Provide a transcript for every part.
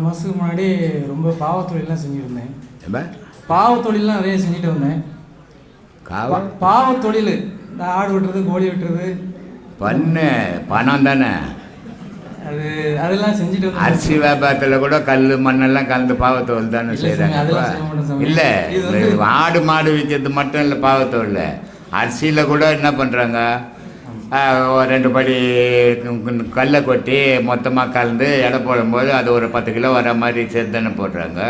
மாதத்துக்கு முன்னாடி ரொம்ப பாவத் தொழிலெலாம் செஞ்சுருந்தேன். ஏம்பா பாவத் தொழிலெலாம் நிறைய செஞ்சுட்டு வந்தேன். காவல் பா- பாவத் தொழில். இந்த ஆடு வெட்டுறது கோழி வெட்டுறது. பண்ணு. பணம் தானே. அது அதெல்லாம் செஞ்சுட்டு வந்தேன். அரிசி வியாபாரத்தில் கூட கல் மண்ணெல்லாம் கலந்து பாவத்தோல் தானே இல்ல செய்கிறாங்க சாமி, அதெல்லாம் செய்ய மாட்டோம் சாமி. இல்லை இது வந்து- ஆடு மாடு விற்கிறது மட்டும் இல்லை பாவத்தோல் அரிசியில் கூட என்ன பண்ணுறாங்க ரெண்டு படி கல்லை கொட்டி மொத்தமாக கலந்து எடை போடும்போது அது ஒரு பத்து கிலோ வர மாதிரி சேர்த்து போடுறாங்க.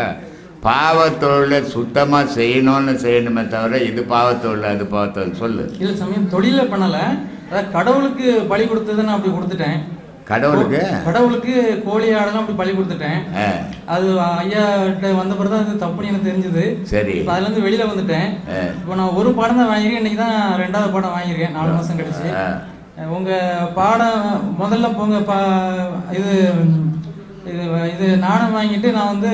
பாவத்தொழிலை சுத்தமாக செய்யணும்னு செய்யணுமே தவிர இது பாவத்தொழில் அது பாவத்தொழில் சொல்லு. இல்லை சமயம் தொழிலை பண்ணலை. அதாவது கடவுளுக்கு பலி கொடுத்ததுன்னு நான் அப்படி கொடுத்துட்டேன். கடவுளுக்கு? கடவுளுக்கு கோழி ஆடெல்லாம் அப்படி பலி கொடுத்துட்டேன். அது ஐயா கிட்ட வந்த பிறகு தான் தப்புன்னு எனக்கு தெரிஞ்சது. சரி. இப்போ அதுலேருந்து வெளியில் வந்துட்டேன். இப்போ நான் ஒரு பாடம் தான் வாங்கியிருக்கேன். இன்னைக்கு தான் ரெண்டாவது பாடம் வாங்கியிருக்கேன். நாலு மாதம் கழிச்சு. ஆ. உங்க பாடம் முதல்ல உங்க பா இது இது இது நாணம் வாங்கிட்டு நான் வந்து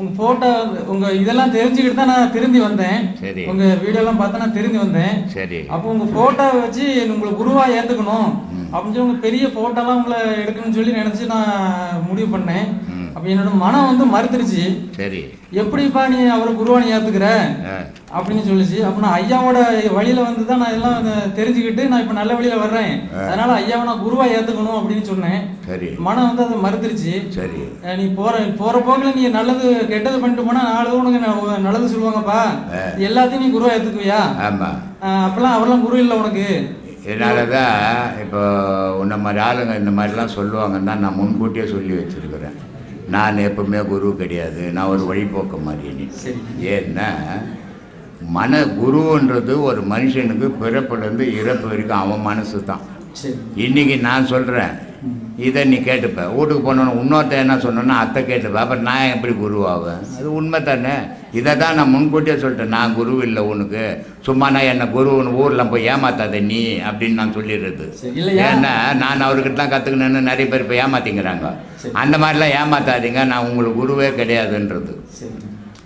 உங்க போட்டோ உங்க இதெல்லாம் தெரிஞ்சுக்கிட்டு தான் நான் திரும்பி வந்தேன். சரி. உங்க வீடியோலாம் பார்த்தா நான் திரும்பி வந்தேன். சரி. அப்போ உங்க போட்டோவை வச்சு உங்களை குருவா ஏத்துக்கணும். அப்படின்னு சொல்லி உங்க பெரிய போட்டோலாம் உங்களை எடுக்கணும்னு சொல்லி நினைச்சு நான் முடிவு பண்ணேன். அப்ப என்னோட மனம் வந்து மறுத்துருச்சு. சரி. எப்படிப்பா நீ அவரை குருவா நீ ஏத்துக்கிற அப்படின்னு சொல்லிச்சு. அப்ப நான் ஐயாவோட வழியில வந்து தான் நான் எல்லாம் தெரிஞ்சுக்கிட்டு நான் இப்ப நல்ல வழியில வர்றேன். அதனால ஐயாவை நான் குருவா ஏத்துக்கணும் அப்படின்னு சொன்னேன். சரி. மனம் வந்து அதை மறுத்துருச்சு. சரி. நீ போற போற போக்குல நீ நல்லது கெட்டது பண்ணிட்டு போனா நாலு உனக்கு நல்லது சொல்லுவாங்கப்பா. எல்லாத்தையும் நீ குருவா ஏத்துக்குவியா? அஹ் அப்பெல்லாம் அவரெல்லாம் குரு இல்லை உனக்கு. இதனால தான் இப்போ உன்ன மாதிரி ஆளுங்க இந்த மாதிரிலாம் சொல்லுவாங்கன்னு தான் நான் முன்கூட்டியே சொல்லி வச்சுருக்கிறேன். நான் எப்பவுமே குரு கிடையாது. நான் ஒரு வழிபோக்க மாதிரி. ஏன்னா மன குருன்றது ஒரு மனுஷனுக்கு பிறப்புலேருந்து இறப்பு வரைக்கும் அவன் மனசு தான் இன்னைக்கு நான் சொல்கிறேன் இதை நீ கேட்டுப்ப. வீட்டுக்கு போனோன்னு இன்னொருத்தன் என்ன சொன்னோன்னா அத்தை கேட்டுப்ப. அப்புறம் நான் எப்படி குருவாவேன்? அது உண்மை தானே இதை தான் நான் முன்கூட்டியே சொல்லிட்டேன். நான் குரு இல்லை உனக்கு. சும்மா நான் என்ன குருன்னு ஊரில் போய் ஏமாத்தாத நீ அப்படின்னு நான் சொல்லிடுறது? ஏன்னா நான் அவர்கிட்ட தான் கற்றுக்கணுன்னு நிறைய பேர் இப்போ ஏமாத்திங்கிறாங்க. அந்த மாதிரிலாம் ஏமாத்தாதீங்க. நான் உங்களுக்கு குருவே கிடையாதுன்றது.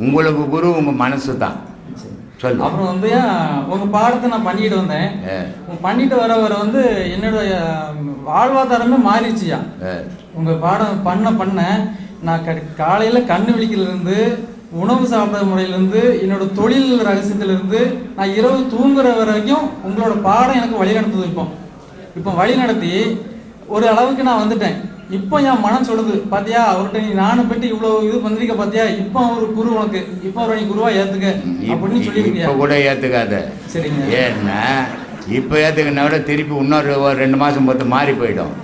உங்களுக்கு குரு உங்கள் மனசு தான். சொல்லு. அப்புறம் வந்து உங்க பாடத்தை நான் பண்ணிட்டு வந்தேன். பண்ணிட்டு வர வர வந்து என்னோட வாழ்வாதாரமே மாறிடுச்சுயா? ஏ, உங்க பாடம் பண்ண பண்ண நான் காலையில கண்ணு விழிக்கிறதுல இருந்து உணவு சாப்பிட்ற முறையிலேருந்து என்னோட தொழில் ரகசியத்திலிருந்து நான் இரவு தூங்குற வரைக்கும் உங்களோட பாடம் எனக்கு வழி நடத்துது இப்போ. இப்போ வழி நடத்தி ஒரு அளவுக்கு நான் வந்துட்டேன். இப்போ என் மனம் சொல்லுது பாத்தியா? அவர்கிட்ட நீ நானும் பெற்று இவ்வளோ இது பண்ணிருக்க பாத்தியா? இப்போ அவர் குரு உனக்கு. இப்போ அவரை நீ குருவா ஏத்துக்க. அப்படின்னு சொல்லியிருக்கியா இப்போ கூட ஏற்றுக்காத சரிங்க. ஏன்னா இப்போ ஏற்றுக்கினா விட திருப்பி இன்னொரு ரெண்டு மாதம் பொறுத்து மாறி போயிடும்.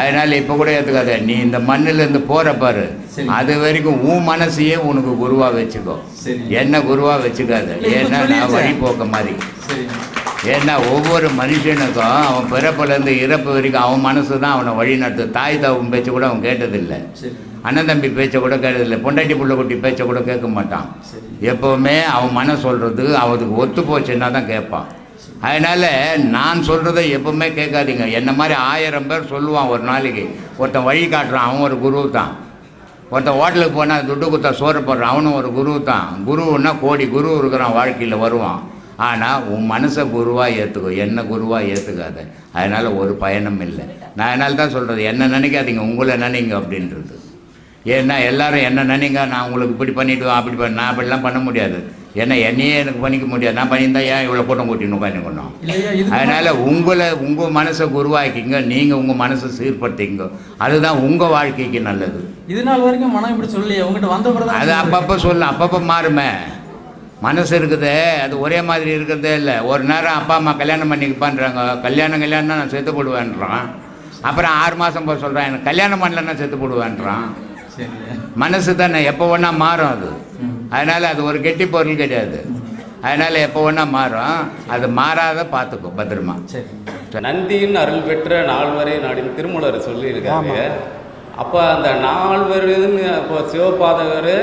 அதனால இப்போ கூட ஏற்றுக்காத நீ இந்த மண்ணுல இருந்து போற பாரு. அது வரைக்கும் உன் மனசையே உனக்கு குருவா வச்சுக்கோ. என்ன குருவா வச்சுக்காத. ஏன்னா நான் சொல்லிருச்சே. வழிபோக்க மாதிரி. ஏன்னா ஒவ்வொரு மனுஷனுக்கும் அவன் பிறப்புலேருந்து இறப்பு வரைக்கும் அவன் மனசு தான் அவனை வழி நடத்து தாய் தாவும் பேச்சை கூட அவன் கேட்டதில்லை. அண்ணன் தம்பி பேச்சை கூட கேட்டதில்லை. பொண்டாட்டி புள்ள குட்டி பேச்சை கூட கேட்க மாட்டான். எப்போவுமே அவன் மன சொல்கிறது அவனுக்கு ஒத்து போச்சுன்னா தான் கேட்பான். அதனால் நான் சொல்கிறத எப்பவுமே கேட்காதீங்க. என்ன மாதிரி ஆயிரம் பேர் சொல்லுவான் ஒரு நாளைக்கு. ஒருத்தன் வழி காட்டுறான் அவன் ஒரு குரு தான். ஒருத்தன் ஹோட்டலுக்கு போனால் துட்டு குத்தா சோறு போடுறான் அவனும் ஒரு குரு தான். குருன்னா கோடி குரு இருக்கிறான் வாழ்க்கையில் வருவான். ஆனால் உன் மனசை குருவாக ஏற்றுக்கோ என்ன குருவாக ஏற்றுக்காத அதனால் ஒரு பயனும் இல்லை. நான் அதனால தான் சொல்கிறது என்ன நினைக்காதீங்க உங்களை நினைங்க அப்படின்றது. ஏன்னா எல்லாரும் என்ன நினைங்க நான் உங்களுக்கு இப்படி பண்ணிவிடுவேன் அப்படி பண்ண நான் அப்படிலாம் பண்ண முடியாது. ஏன்னா என்னையே எனக்கு பண்ணிக்க முடியாது. நான் பண்ணியிருந்தா ஏன் இவ்வளோ கூட்டம் கூட்டின்னு இது அதனால் உங்களை உங்கள் மனசை குருவாக்கிங்க. நீங்கள் உங்கள் மனசை சீர்படுத்திங்க அதுதான் உங்கள் வாழ்க்கைக்கு நல்லது. இது நாள் வரைக்கும் மனம் இப்படி சொல்லலையே. உங்ககிட்ட வந்த அது அப்பப்போ சொல்லலாம் அப்பப்போ மாறுமே. மனசு இருக்குதே அது ஒரே மாதிரி இருக்கிறதே இல்லை. ஒரு நேரம் அப்பா அம்மா கல்யாணம் பண்ணிக்கப்பான்றாங்க கல்யாணம் கல்யாணம் நான் செத்து போடுவேன்றான். அப்புறம் ஆறு மாதம் போய் சொல்கிறான் எனக்கு கல்யாணம் பண்ணலன்னா செத்து போடுவேன்றான். சரி மனசு தானே எப்போ வேணா மாறும் அது. அதனால் அது ஒரு கெட்டி பொருள் கிடையாது. அதனால் எப்போ வேணா மாறும். அது மாறாத பார்த்துக்கோ பத்திரமா. சரி. நந்தியின் அருள் பெற்ற நால்வரை நாடின் திருமலர் சொல்லியிருக்காரு. அப்போ அந்த நால்வருன்னு இப்போ சிவபாதகர்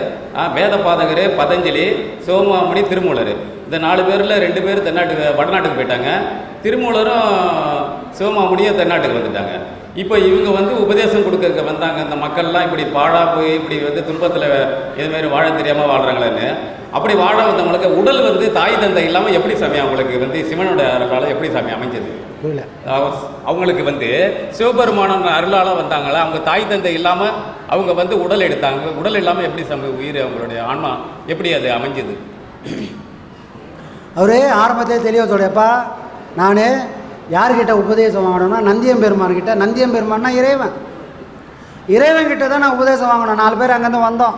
வேதபாதகர் பதஞ்சலி சிவமாமணி திருமூலர். இந்த நாலு பேரில் ரெண்டு பேர் தென்னாட்டுக்கு வடநாட்டுக்கு போயிட்டாங்க. திருமூலரும் சிவமாமணியும் தென்னாட்டுக்கு வந்துட்டாங்க. இப்போ இவங்க வந்து உபதேசம் கொடுக்க வந்தாங்க. இந்த மக்கள்லாம் இப்படி பாழா போய் இப்படி வந்து துன்பத்தில் இதுமாரி வாழ தெரியாமல் வாழ்கிறாங்களேன்னு அப்படி வாழ வந்தவங்களுக்கு உடல் வந்து தாய் தந்தை இல்லாமல் எப்படி சாமி அவங்களுக்கு வந்து சிவனோட அருளால் எப்படி சாமி அமைஞ்சது? அவங்களுக்கு வந்து சிவபெருமானோட அருளால வந்தாங்களா? அவங்க தாய் தந்தை இல்லாமல் அவங்க வந்து உடல் எடுத்தாங்க. உடல் இல்லாமல் எப்படி சம உயிர் அவங்களுடைய ஆன்மா எப்படி அது அமைஞ்சது? அவரே ஆரம்பத்திலே தெளிவாக சொல்லியப்பா நான் யார்கிட்ட உபதேசம் வாங்கணும்னா நந்தியம் பெருமான்கிட்ட நந்தியம் பெருமான்னா இறைவன். இறைவன் கிட்ட தான் நான் உபதேசம் வாங்கணும். நாலு பேர் அங்கேருந்து வந்தோம்.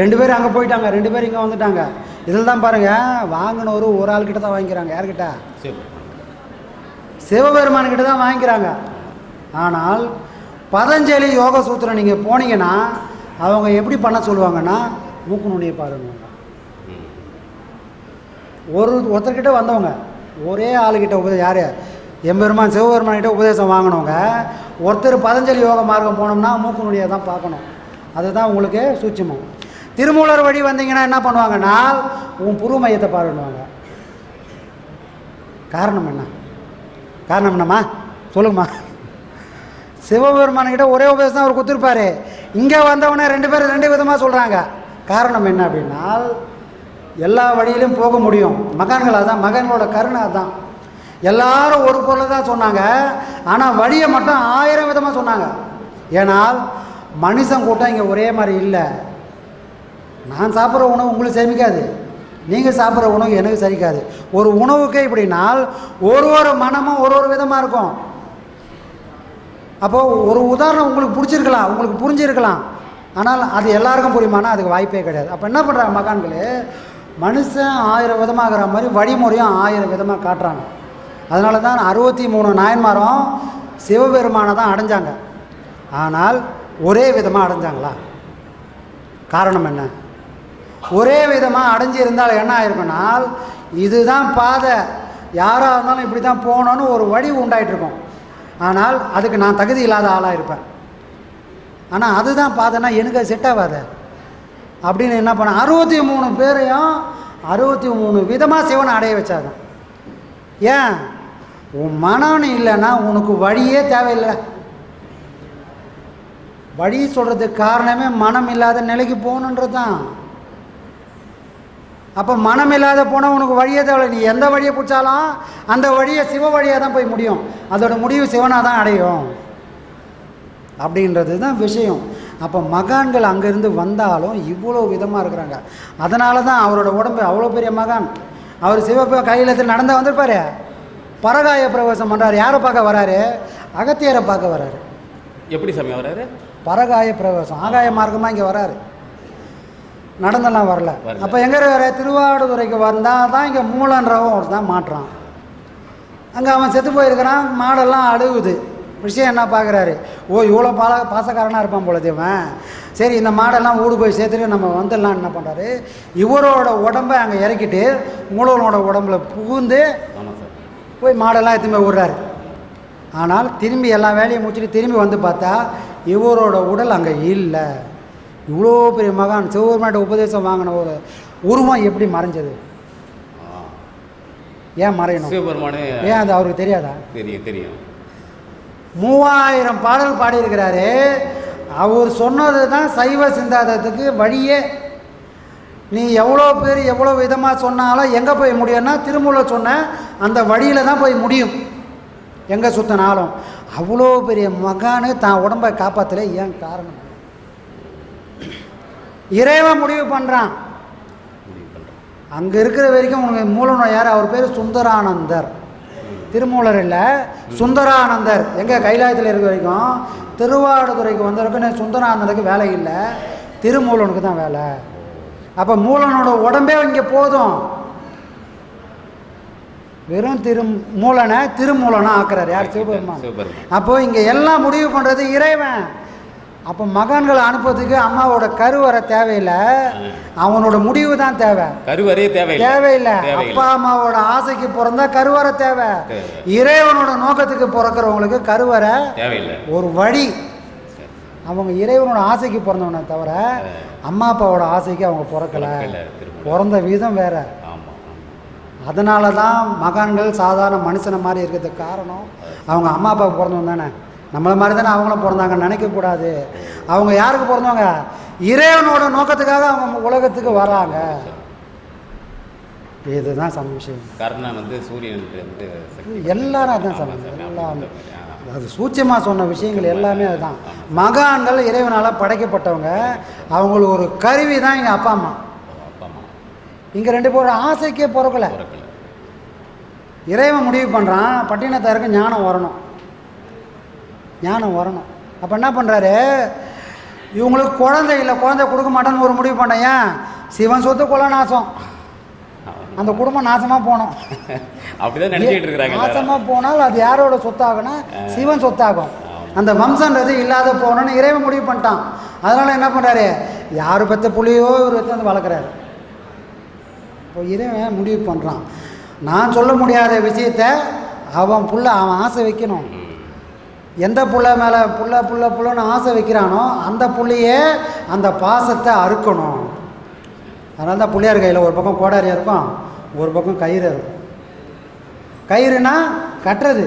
ரெண்டு பேர் அங்கே போயிட்டாங்க. ரெண்டு பேர் இங்கே வந்துட்டாங்க. இதில் தான் பாருங்கள் வாங்கினவர் ஒரு ஆள்கிட்ட தான் வாங்கிக்கிறாங்க. யார்கிட்ட? சிவபெருமான்கிட்ட தான் வாங்கிக்கிறாங்க. ஆனால் பதஞ்சலி யோக சூத்திரம் நீங்கள் போனீங்கன்னா அவங்க எப்படி பண்ண சொல்லுவாங்கன்னா மூக்கு நுனியை பாருங்க. ஒரு ஒருத்தர்கிட்ட வந்தவங்க. ஒரே ஆளுகிட்ட உபதேசம் யார்? எம்பெருமான் சிவபெருமான் கிட்ட உபதேசம் வாங்கினவங்க. ஒருத்தர் பதஞ்சலி யோக மார்க்கம் போனோம்னா மூக்கு தான் பார்க்கணும். அதுதான் உங்களுக்கு சூட்சமம். திருமூலர் வழி வந்தீங்கன்னா என்ன பண்ணுவாங்கன்னா உன் புரு மையத்தை பாருன்னுவாங்க. காரணம் என்ன? காரணம் என்னம்மா? சொல்லுங்கம்மா. சிவபெருமான்கிட்ட ஒரே உபதேசம் அவர் கொடுத்துருப்பாரு. இங்கே வந்தவொடனே ரெண்டு பேரும் ரெண்டு விதமாக சொல்கிறாங்க காரணம் என்ன அப்படின்னா எல்லா வழியிலும் போக முடியும். மகான்கள் அதான் மகன்களோட கருணை அதுதான் எல்லாரும் ஒரு பொருளை தான் சொன்னாங்க. ஆனால் வழியை மட்டும் ஆயிரம் விதமாக சொன்னாங்க. ஏனால் மனுஷன் கூட்டம் இங்கே ஒரே மாதிரி இல்லை. நான் சாப்பிட்ற உணவு உங்களுக்கு சேமிக்காது. நீங்கள் சாப்பிட்ற உணவு எனக்கு சரிக்காது ஒரு உணவுக்கே இப்படினால் ஒரு ஒரு மனமும் ஒரு ஒரு விதமாக இருக்கும். அப்போது ஒரு உதாரணம் உங்களுக்கு பிடிச்சிருக்கலாம். உங்களுக்கு புரிஞ்சிருக்கலாம். ஆனால் அது எல்லாருக்கும் புரியுமானா அதுக்கு வாய்ப்பே கிடையாது. அப்போ என்ன பண்ணுறாங்க மகான்களே? மனுஷன் ஆயிரம் விதமாகிற மாதிரி வழிமுறையும் ஆயிரம் விதமாக காட்டுறாங்க. அதனால தான் அறுபத்தி மூணு நாயன்மாரும் சிவபெருமானை தான் அடைஞ்சாங்க. ஆனால் ஒரே விதமாக அடைஞ்சாங்களா? காரணம் என்ன? ஒரே விதமாக அடைஞ்சிருந்தால் என்ன ஆயிருக்குனால் இதுதான் பாதை. யாராக இருந்தாலும் இப்படி தான் போகணுன்னு ஒரு வழி உண்டாயிட்டுருக்கும் ஆனால் அதுக்கு நான் தகுதி இல்லாத ஆளாக இருப்பேன். ஆனால் அதுதான் பாதைன்னா எனக்கு அது செட் ஆகாது. அப்படின்னு என்ன பண்ண அறுபத்தி மூணு பேரையும் அறுபத்தி மூணு விதமாக சிவனை அடைய வச்சாதான் ஏன்? உன் மனம்னு இல்லைன்னா உனக்கு வழியே தேவையில்லை. வழி சொல்கிறதுக்கு காரணமே மனம் இல்லாத நிலைக்கு போகணுன்றது தான் அப்போ மனம் இல்லாத போனால் உனக்கு வழியே தேவை நீ எந்த வழியை பிடிச்சாலும் அந்த வழியை சிவ வழியாக தான் போய் முடியும். அதோட முடிவு சிவனாக தான் அடையும். அப்படின்றது தான் விஷயம். அப்போ மகான்கள் அங்கேருந்து வந்தாலும் இவ்வளோ விதமாக இருக்கிறாங்க. அதனால தான் அவரோட உடம்பு அவ்வளோ பெரிய மகான். அவர் சிவப்ப கையில் நடந்து வந்திருப்பாரு. பரகாய பிரவேசம் பண்ணுறாரு யாரை பார்க்க வராரு? அகத்தியரை பார்க்க வராரு. எப்படி சாமி வராரு? பரகாய பிரவேசம். ஆகாய மார்க்கமாக இங்கே வராரு. நடந்தெல்லாம் வரல. அப்போ எங்கே வர திருவாடுதுறைக்கு வந்தால் தான் இங்கே மூலன்றவன் ஒரு தான் மாட்டுறான் அங்கே அவன் செத்து போயிருக்கிறான். மாடெல்லாம் அழுகுது விஷயம் என்ன பார்க்குறாரு ஓ இவ்வளோ பால பாசக்காரனாக இருப்பான் போல இவன் சரி இந்த மாடெல்லாம் ஊடு போய் சேர்த்துட்டு நம்ம வந்துடலாம் என்ன பண்ணுறாரு இவரோட உடம்பை அங்கே இறக்கிட்டு மூலவனோட உடம்புல புகுந்து போய் மாடெல்லாம் எடுத்துன்னு போய் விடுறாரு ஆனால் திரும்பி எல்லா வேலையும் முடிச்சுட்டு திரும்பி வந்து பார்த்தா இவரோட உடல் அங்கே இல்லை. இவ்வளோ பெரிய மகான் சிவபெருமாட்ட உபதேசம் வாங்கின ஒரு உருவம் எப்படி மறைஞ்சது? ஏன் மறையணும்? ஏன் அது அவருக்கு தெரியாதா? தெரியும் தெரியும். மூவாயிரம் பாடல் பாடியிருக்கிறாரு. அவர் சொன்னது தான் சைவ சிந்தாந்தத்துக்கு வழியே. நீ எவ்வளோ பேர் எவ்வளோ விதமாக சொன்னாலும் எங்கே போய் முடியும்னா திருமூல சொன்ன அந்த வழியில் தான் போய் முடியும். எங்கே சுற்றினாலும் அவ்வளோ பெரிய மகானு தான் உடம்பை காப்பாற்றல ஏன் காரணம்? இறைவன் முடிவு பண்ணுறான் அங்கே இருக்கிற வரைக்கும் உனக்கு மூலநோய் யார்? அவர் பேர் சுந்தரானந்தர். திருமூலர் இல்லை சுந்தரானந்தர். எங்கே கைலாயத்தில் இருக்க வரைக்கும் திருவாடுதுறைக்கு வந்தவருக்கு சுந்தரானந்தருக்கு வேலை இல்லை. திருமூலனுக்கு தான் வேலை. அப்போ மூலனோட உடம்பே இங்கே போதும். வெறும் திரு மூலனை திருமூலனா ஆக்குறாரு. யார்? சிவபெருமான். சிவபெருமான். அப்போ இங்கே எல்லாம் முடிவு பண்ணுறது இறைவன். அப்போ மகன்களை அனுப்புறதுக்கு அம்மாவோட கருவறை தேவையில்லை. அவனோட முடிவு தான் தேவை. கருவறையே தேவையில்லை. தேவையில்லை. அப்பா அம்மாவோட ஆசைக்கு பிறந்தா கருவறை தேவை. தேவை. இறைவனோட நோக்கத்துக்கு பிறக்கிறவங்களுக்கு கருவறை தேவையில்லை. ஒரு வழி. அவங்க இறைவனோட ஆசைக்கு பிறந்தவனே தவிர அம்மா அப்பாவோட ஆசைக்கு அவங்க பிறக்கலை. பிறந்த விதம் வேற. அதனால தான் மகான்கள் சாதாரண மனுஷனை மாதிரி இருக்கிறதுக்கு காரணம் அவங்க அம்மா அப்பா பிறந்தவங்க தானே. நம்மளை மாதிரி தானே அவங்களும் பிறந்தாங்க நினைக்கக்கூடாது. அவங்க யாருக்கு பிறந்தவங்க? இறைவனோட நோக்கத்துக்காக அவங்க உலகத்துக்கு வராங்க. இதுதான் சம விஷயம். கர்ணன் வந்து சூரியன் வந்து எல்லாரும் அதான் ஆமா சொன்னாங்க சாமி, எல்லாம். அது சூட்சமாக சொன்ன விஷயங்கள் எல்லாமே அதுதான். மகான்கள் இறைவனால் படைக்கப்பட்டவங்க. அவங்களுக்கு ஒரு கருவி தான் எங்கள் அப்பா அம்மா. இங்கே ரெண்டு பேரும் ஆசைக்கே பிறக்கல. இறைவன் முடிவு பண்ணுறான் பட்டினத்தாருக்கு ஞானம் வரணும். ஞானம் வரணும். அப்போ என்ன பண்ணுறாரு இவங்களுக்கு குழந்தை இல்லை குழந்தை கொடுக்க மாட்டேன்னு ஒரு முடிவு பண்ணேன் ஏன்? சிவன் சொத்து கொலை நாசம். அந்த குடும்பம் நாசமாக போனோம். அப்படிதான் நினைச்சிட்டு இருக்கிறாங்க. நாசமாக போனால் அது யாரோட சொத்தாகும்னா சிவன் சொத்தாகும். அந்த வம்சன்றது இல்லாத போகணும்னு இறைவன் முடிவு பண்ணிட்டான். அதனால் என்ன பண்ணுறாரு யார் பெற்ற புள்ளியோ இவர் எடுத்து வந்து வளர்க்குறாரு. இப்போ இறைவன் முடிவு பண்ணுறான் நான் சொல்ல முடியாத விஷயத்த அவன் புள்ள அவன் ஆசை வைக்கணும். எந்த புள்ள மேலே புள்ள புள்ள புள்ளன்னு ஆசை வைக்கிறானோ அந்த புள்ளையே அந்த பாசத்தை அறுக்கணும். அதனால தான் பிள்ளையார் கையில் ஒரு பக்கம் கோடாரி இருக்கும் ஒரு பக்கம் கயிறு இருக்கும். கயிறுனா கட்டுறது.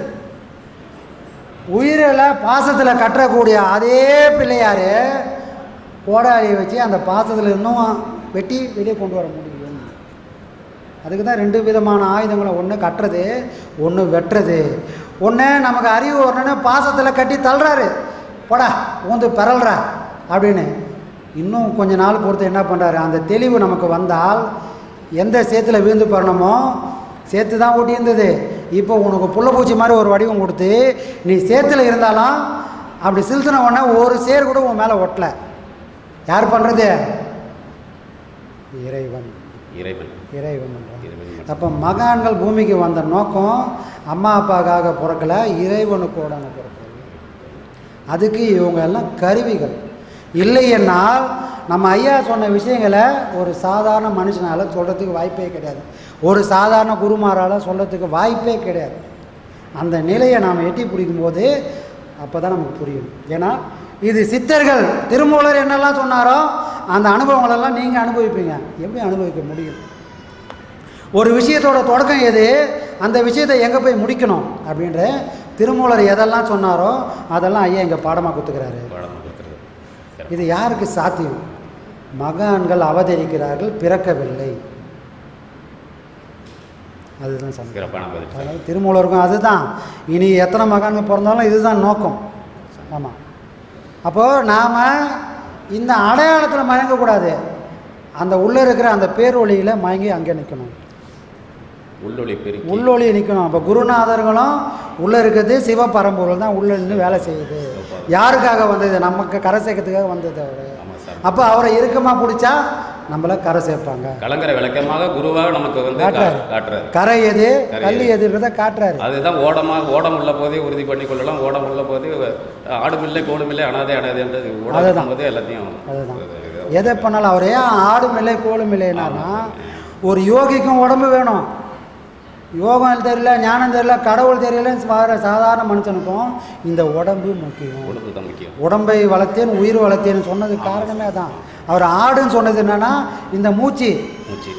உயிரில் பாசத்தில் கட்டக்கூடிய அதே பிள்ளையார் கோடாரியை வச்சு அந்த பாசத்தில் இன்னும் வெட்டி வெளியே கொண்டு வர முடியும். அதுக்கு தான் ரெண்டு விதமான ஆயுதங்களை ஒன்று கட்டுறது ஒன்று வெட்டுறது. ஒன்று நமக்கு அறிவு வரணுன்னு பாசத்தில் கட்டி தள்ளுறாரு. போடா ஊந்து பிறல்றா அப்படின்னு. இன்னும் கொஞ்ச நாள் பொறுத்து என்ன பண்ணுறாரு அந்த தெளிவு நமக்கு வந்தால் எந்த சேத்துல விழுந்து பறணுமோ சேத்து தான் ஊட்டி இருந்தது. இப்போ உனக்கு புள்ளப்பூச்சி மாதிரி ஒரு வடிவம் கொடுத்து நீ சேத்துல இருந்தாலும் அப்படி செலுத்தின உடனே ஒரு சேர் கூட உன் மேலே ஒட்டலை. யார் பண்ணுறது இறைவன். இறைவன். இறைவன். அப்போ மகான்கள் பூமிக்கு வந்த நோக்கம் அம்மா அப்பாக்காக பிறக்கல இறைவனுக்கோட பிறக்கிறது அதுக்கு இவங்க எல்லாம் கருவிகள். இல்லையென்னால் நம்ம ஐயா சொன்ன விஷயங்களை ஒரு சாதாரண மனுஷனால் சொல்கிறதுக்கு வாய்ப்பே கிடையாது. ஒரு சாதாரண குருமாரால் சொல்கிறதுக்கு வாய்ப்பே கிடையாது. அந்த நிலையை நாம் எட்டி பிடிக்கும்போது அப்போ தான் நமக்கு புரியும். ஏன்னா இது சித்தர்கள் திருமூலர் என்னெல்லாம் சொன்னாரோ அந்த அனுபவங்களெல்லாம் நீங்கள் அனுபவிப்பீங்க. எப்படி அனுபவிக்க முடியும்? ஒரு விஷயத்தோட தொடக்கம் எது? அந்த விஷயத்தை எங்கே போய் முடிக்கணும்? அப்படின்ற திருமூலர் எதெல்லாம் சொன்னாரோ அதெல்லாம் ஐயா இங்கே பாடமாக கொடுத்துக்கிறாரு. இது யாருக்கு சாத்தியம்? மகான்கள் அவதரிக்கிறார்கள் பிறக்கவில்லை. அதுதான். அதனால திருமூலருக்கும் அதுதான். இனி எத்தனை மகான்கள் பிறந்தாலும் இதுதான் நோக்கம். ஆமாம் அப்போது நாம் இந்த அடையாளத்தில் மயங்கக்கூடாது. அந்த உள்ளே இருக்கிற அந்த பேரொளியில் மயங்கி அங்கே நிற்கணும் உள்ளொளி பெருக்கி. உள்ளொளி நிற்கணும் அப்போ குருநாதர்களும் உள்ளே இருக்கிறது சிவபரம்பொருள் தான் உள்ளே நின்று வேலை செய்யுது. யாருக்காக வந்தது? நமக்கு கரை சேர்க்கறதுக்காக வந்தது அவர். அப்போ அவரை இறுக்கமாக பிடிச்சா நம்மளை கரை சேர்ப்பாங்க. கலங்கரை விளக்கமாக குருவாக நமக்கு வந்து காட்டுறாரு. கரை எது? கல் எது? எதுன்றதை காட்டுறாரு. அதுதான் ஓடமாக ஓடம் உள்ள போதே உறுதி பண்ணி கொள்ளலாம். ஓடம் உள்ள போதே ஆடுமில்லை கோடுமில்லை அனாதை அனாதைன்றது ஓடம். போதே எல்லாத்தையும் எதை பண்ணாலும் அவர் ஏன் ஆடும் இல்லை கோலும் இல்லைன்னா ஒரு யோகிக்கும் உடம்பு வேணும். யோகம் தெரியல ஞானம் தெரியல கடவுள் தெரியலன்னு வர சாதாரண மனுஷனுக்கும் இந்த உடம்பு முக்கியம். உடம்பு தான் முக்கியம். உடம்பை வளர்த்தேன் உயிர் வளர்த்தேன்னு சொன்னது காரணமே தான் அவர் ஆடுன்னு சொன்னது என்னன்னா இந்த மூச்சு. மூச்சு.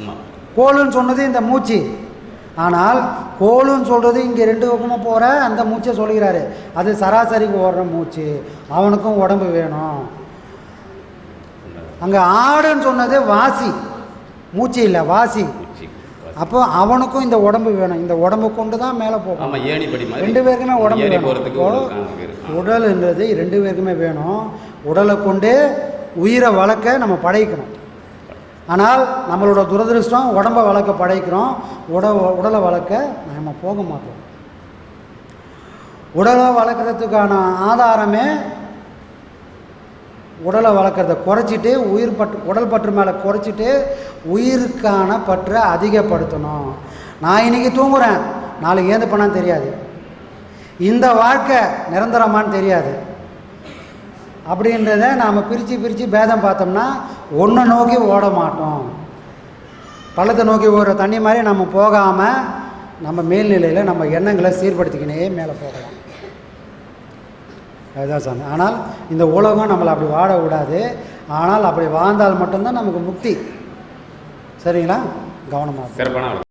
ஆமா. கோலுன்னு சொன்னது இந்த மூச்சு. ஆனால் கோலுன்னு சொல்கிறது இங்கே ரெண்டு பக்கமாக போகிற அந்த மூச்சை சொல்கிறாரு அது சராசரிக்கு ஓடுற மூச்சு. அவனுக்கும் உடம்பு வேணும். அங்கே ஆடுன்னு சொன்னது வாசி. மூச்சு இல்லை வாசி. அப்போ அவனுக்கும் இந்த உடம்பு வேணும். இந்த உடம்பு கொண்டு தான் மேலே போகும் ரெண்டு பேருக்குமே உடம்பு வேணும். உடல்ன்றது ரெண்டு பேருக்குமே வேணும். உடலை கொண்டு உயிரை வளர்க்க நம்ம படைக்கணும். ஆனால் நம்மளோட துரதிருஷ்டம் உடம்பை வளர்க்க படைக்கிறோம். உட உடலை வளர்க்க நம்ம போக மாட்டோம். உடலை வளர்க்குறதுக்கான ஆதாரமே உடலை வளர்க்குறத குறைச்சிட்டு உயிர் பற்று உடல் பற்று மேலே குறைச்சிட்டு உயிருக்கான பற்றை அதிகப்படுத்தணும். நான் இன்றைக்கி தூங்குகிறேன் நாளைக்கு ஏந்து பண்ணான்னு தெரியாது. இந்த வாழ்க்கை நிரந்தரமான்னு தெரியாது. அப்படின்றத நாம் பிரித்து பிரித்து பேதம் பார்த்தோம்னா ஒன்றை நோக்கி ஓட மாட்டோம். பள்ளத்தை நோக்கி ஓடுற தண்ணி மாதிரி நம்ம போகாமல் நம்ம மேல்நிலையில் நம்ம எண்ணங்களை சீர்படுத்திக்கினே மேலே போகலாம். அதுதான் சாமி. ஆனால் இந்த உலகம் நம்மளை அப்படி வாழக்கூடாது ஆனால் அப்படி வாழ்ந்தால் மட்டும்தான் நமக்கு முக்தி. சரிங்களா? கவனமாக சிறப்பான